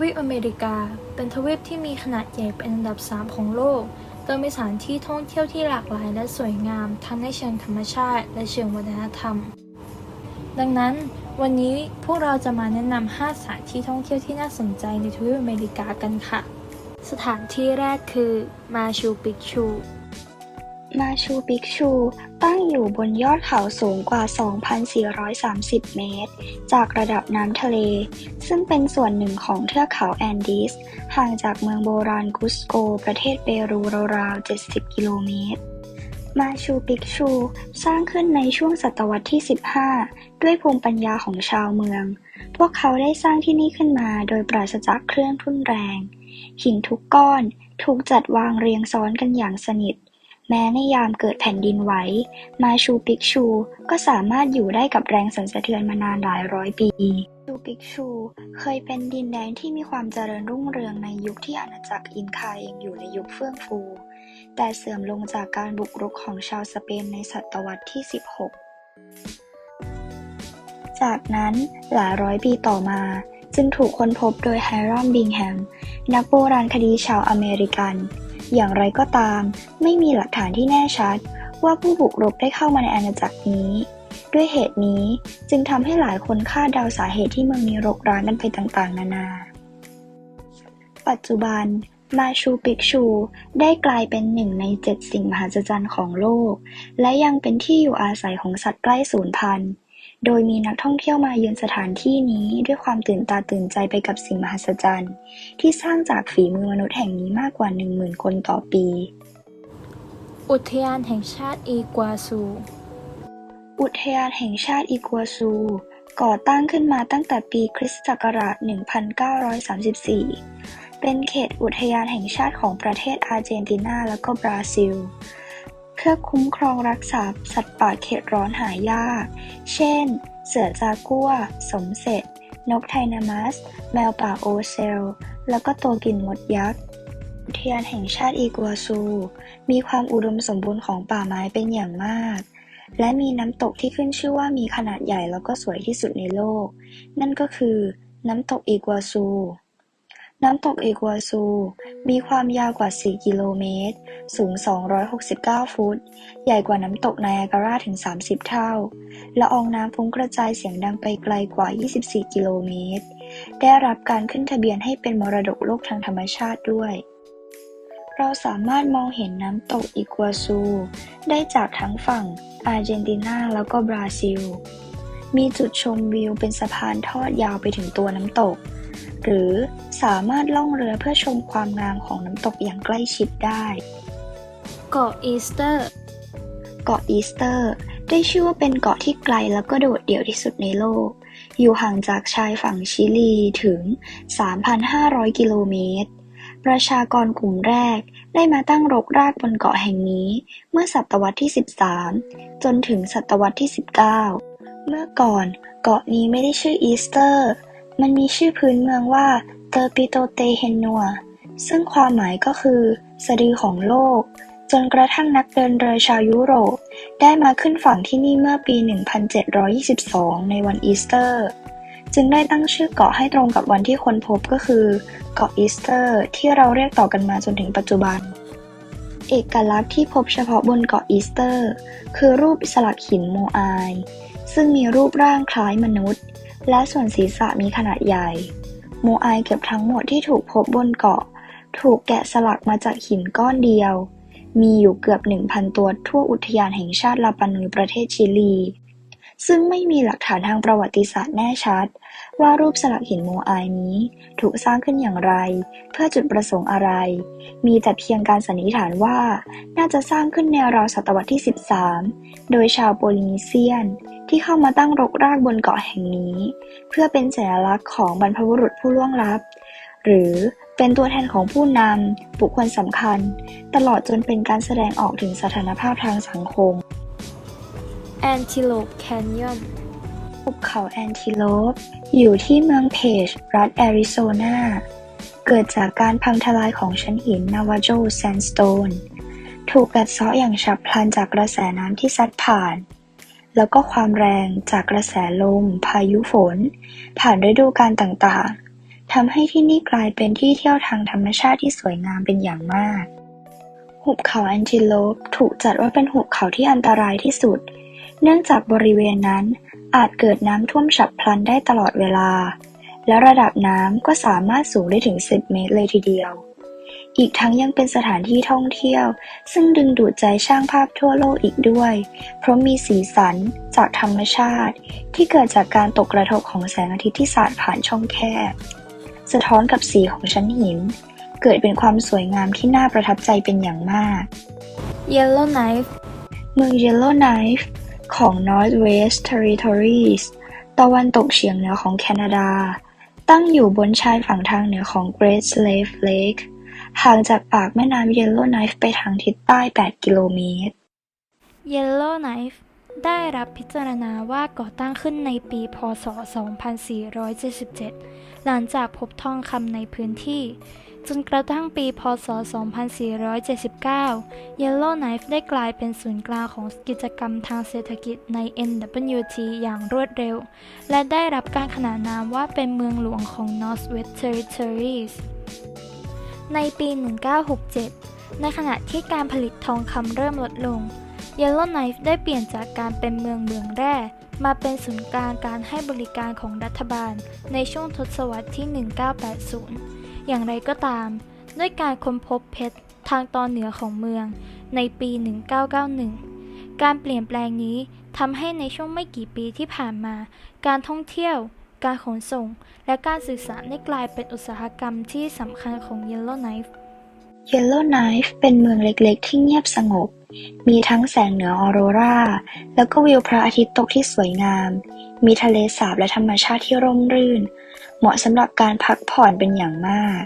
วีปอเมริกา เป็นทวีปที่มีขนาดใหญ่เป็นอันดับ 3 ของโลก โดยมีสถานที่ท่องเที่ยวที่หลากหลายและสวยงาม ทั้งในเชิงธรรมชาติและเชิงวัฒนธรรม ดังนั้นวันนี้พวกเราจะมาแนะนำ 5 สถานที่ท่องเที่ยวที่น่าสนใจในทวีปอเมริกากันค่ะ สถานที่แรกคือมาชูปิกชู มาชูปิกชู ตั้งอยู่บนยอดเขาสูงกว่า 2,430 เมตร จากระดับน้ำทะเล ซึ่งเป็นส่วนหนึ่งของเทือกเขาแอนดีส ห่างจากเมืองโบราณกุสโก ประเทศเปรูราวๆ70 กิโลเมตร มาชูปิกชู สร้างขึ้นในช่วงศตวรรษที่ 15 ด้วยภูมิปัญญาของชาวเมือง พวกเขาได้สร้างที่นี่ขึ้นมาโดยปราศจากเครื่องทุ่นแรง หินทุกก้อนถูกจัดวางเรียงซ้อนกันอย่างสนิท แม้ในยามเกิดแผ่นดินไหวมาชูปิกชู ก็สามารถอยู่ได้กับแรงสั่นสะเทือนมานานหลายร้อยปีชูปิกชู เคยเป็นดินแดนที่มีความเจริญรุ่งเรืองในยุคที่อาณาจักรอินคายังอยู่ในยุคเฟื่องฟู แต่เสื่อมลงจากการบุกรุกของชาวสเปนในศตวรรษที่ 16 จากนั้นหลายร้อยปีต่อมาจึงถูกค้นพบโดยไฮรอมบิงแฮม นักโบราณคดีชาวอเมริกัน อย่างไรก็ตาม ไม่มีหลักฐานที่แน่ชัด ว่าผู้บุกรุกได้เข้ามาในอาณาจักรนี้ ด้วยเหตุนี้จึงทำให้หลายคนคาดเดาสาเหตุที่เมืองนี้รกร้างกันไปต่างๆ นานา ปัจจุบันมาชูปิกชู ได้กลายเป็นหนึ่งในเจ็ดสิ่งมหัศจรรย์ของโลก และยังเป็นที่อยู่อาศัยของสัตว์ใกล้สูญพันธุ์ โดยมีนักท่องเที่ยวมาเยือนสถานที่นี้ด้วยความตื่นตาตื่นใจไปกับสิ่งมหัศจรรย์ ที่สร้างจากฝีมือมนุษย์แห่งนี้มากกว่า 10,000 คนต่อปี อุทยานแห่งชาติอีกัวซู อุทยานแห่งชาติอีกัวซู ก่อตั้งขึ้นมาตั้งแต่ปีคริสตศักราช 1934 เป็นเขตอุทยานแห่งชาติของประเทศอาร์เจนตินาและก็บราซิลเพื่อคุ้มครองรักษาสัตว์ป่าเขตร้อนหายาก เช่น เสือจากัว สมเสร็จ นกไทนามัส แมวป่าโอเซล แล้วก็ตัวกินมดยักษ์อุทยานแห่งชาติอีกัวซู มีความอุดมสมบูรณ์ของป่าไม้เป็นอย่างมาก และมีน้ำตกที่ขึ้นชื่อว่ามีขนาดใหญ่แล้วก็สวยที่สุดในโลก นั่นก็คือน้ำตกอีกัวซู น้ำตกอีกัวซู มีความยาวกว่า 4 กิโลเมตร สูง 269 ฟุต ใหญ่กว่าน้ำตกไนอาการาถึง 30 เท่า ละอองน้ำฟุ้งกระจายเสียงดังไปไกลกว่า 24 กิโลเมตร ได้รับการขึ้นทะเบียนให้เป็นมรดกโลกทางธรรมชาติด้วย เราสามารถมองเห็นน้ำตกอีกัวซู ได้จากทั้งฝั่งอาร์เจนตินาแล้วก็บราซิล มีจุดชมวิวเป็นสะพานทอดยาวไปถึงตัวน้ำตก หรือสามารถล่องเรือเพื่อชมความงามของน้ำตกอย่างใกล้ชิดได้ เกาะอีสเตอร์ เกาะอีสเตอร์ ได้ชื่อว่าเป็นเกาะที่ไกลแล้วก็โดดเดี่ยวที่สุดในโลก อยู่ห่างจากชายฝั่งชิลีถึง 3,500 กิโลเมตร ประชากรกลุ่มแรกได้มาตั้งรกรากบนเกาะแห่งนี้ เมื่อศตวรรษที่ 13 จนถึงศตวรรษที่ 19 เมื่อก่อนเกาะนี้ไม่ได้ชื่ออีสเตอร์ มันมีชื่อพื้นเมืองว่าเตอร์ปิโตเตเฮนัวซึ่งความหมายก็คือสะดือของโลก จนกระทั่งนักเดินเรือชาวยุโรป ได้มาขึ้นฝั่งที่นี่เมื่อปี 1722 ในวันอีสเตอร์ จึงได้ตั้งชื่อเกาะให้ตรงกับวันที่ค้นพบก็คือ เกาะอีสเตอร์ ที่เราเรียกต่อกันมาจนถึงปัจจุบัน เอกลักษณ์ที่พบเฉพาะบนเกาะอีสเตอร์ คือรูปสลักหินโมอาย ซึ่งมีรูปร่างคล้ายมนุษย์ และส่วนศีรษะมีขนาดใหญ่ โมอายเกือบทั้งหมดที่ถูกพบบนเกาะ ถูกแกะสลักมาจากหินก้อนเดียว มีอยู่เกือบ 1,000 ตัวทั่วอุทยานแห่งชาติลาปานุยประเทศชิลี ซึ่งไม่มีหลักฐานทางประวัติศาสตร์แน่ชัด ว่ารูปสลักหินโมอายนี้ถูกสร้างขึ้นอย่างไร เพื่อจุดประสงค์อะไร มีแต่เพียงการสันนิษฐานว่า น่าจะสร้างขึ้นในราวศตวรรษที่ 13 โดยชาวโปลินีเซียน ที่เข้ามาตั้งรกรากบนเกาะแห่งนี้ เพื่อเป็นสัญลักษณ์ของบรรพบุรุษผู้ล่วงลับ หรือเป็นตัวแทนของผู้นำบุคคลสำคัญ ตลอดจนเป็นการแสดงออกถึงสถานภาพทางสังคมแอ นติโลปแคนยอนภูเขาแอนติโลป อยู่ที่เมืองเพจ รัฐแอริโซนา เกิดจากการพังทลายของชั้นหินนาวาโจแซนสโตน ถูกกัดเซาะอย่างฉับพลันจากกระแสน้ำที่ซัดผ่าน แล้วก็ความแรงจากกระแสลม พายุฝน ผ่านฤดูกาลต่างๆทำให้ที่นี่กลายเป็นที่เที่ยวทางธรรมชาติที่สวยงามเป็นอย่างมากหุบเขาแอนติโลปถูกจัดว่าเป็นหุบเขาที่อันตรายที่สุด เนื่องจากบริเวณนั้น อาจเกิดน้ำท่วมฉับพลันได้ตลอดเวลา และระดับน้ำก็สามารถสูงได้ถึง 10 เมตรเลยทีเดียว อีกทั้งยังเป็นสถานที่ท่องเที่ยว ซึ่งดึงดูดใจช่างภาพทั่วโลกอีกด้วย เพราะมีสีสันจากธรรมชาติ ที่เกิดจากการตกกระทบของแสงอาทิตย์ที่สาดผ่านช่องแคบ สะท้อนกับสีของชั้นหิน เกิดเป็นความสวยงามที่น่าประทับใจเป็นอย่างมาก Yellowknife เมือง Yellowknife ของ Northwest Territories ตะวันตกเฉียงเหนือของแคนาดา ตั้งอยู่บนชายฝั่งทางเหนือของ Great Slave Lake ห่างจากปากแม่น้ำ Yellowknife ไปทางทิศใต้ 8 กิโลเมตร Yellowknife ได้รับพิจารณาว่าก่อตั้งขึ้นในปี พ.ศ.2477 หลังจากพบทองคำในพื้นที่ จนกระทั่งปีพ.ศ.2479 Yellowknife ได้กลายเป็นศูนย์กลางของกิจกรรมทางเศรษฐกิจใน NWT อย่างรวดเร็ว และได้รับการขนานนามว่าเป็นเมืองหลวงของ Northwest Territories ในปี 1967 ในขณะที่การผลิตทองคำเริ่มลดลง Yellowknife ได้เปลี่ยนจากการเป็นเมืองเมืองแร่ มาเป็นศูนย์กลางการให้บริการของรัฐบาลในช่วงทศวรรษที่ 1980 อย่างไรก็ตาม ด้วยการค้นพบเพชรทางตอนเหนือของเมืองในปี 1991 การเปลี่ยนแปลงนี้ทำให้ในช่วงไม่กี่ปีที่ผ่านมา การท่องเที่ยว การขนส่ง และการสื่อสารได้กลายเป็นอุตสาหกรรมที่สำคัญของ Yellowknife Yellowknife เป็นเมืองเล็กๆ ที่เงียบสงบ มีทั้งแสงเหนือออโรรา แล้วก็วิวพระอาทิตย์ตกที่สวยงาม มีทะเลสาบและธรรมชาติที่ร่มรื่น เหมาะสำหรับการพักผ่อนเป็นอย่างมาก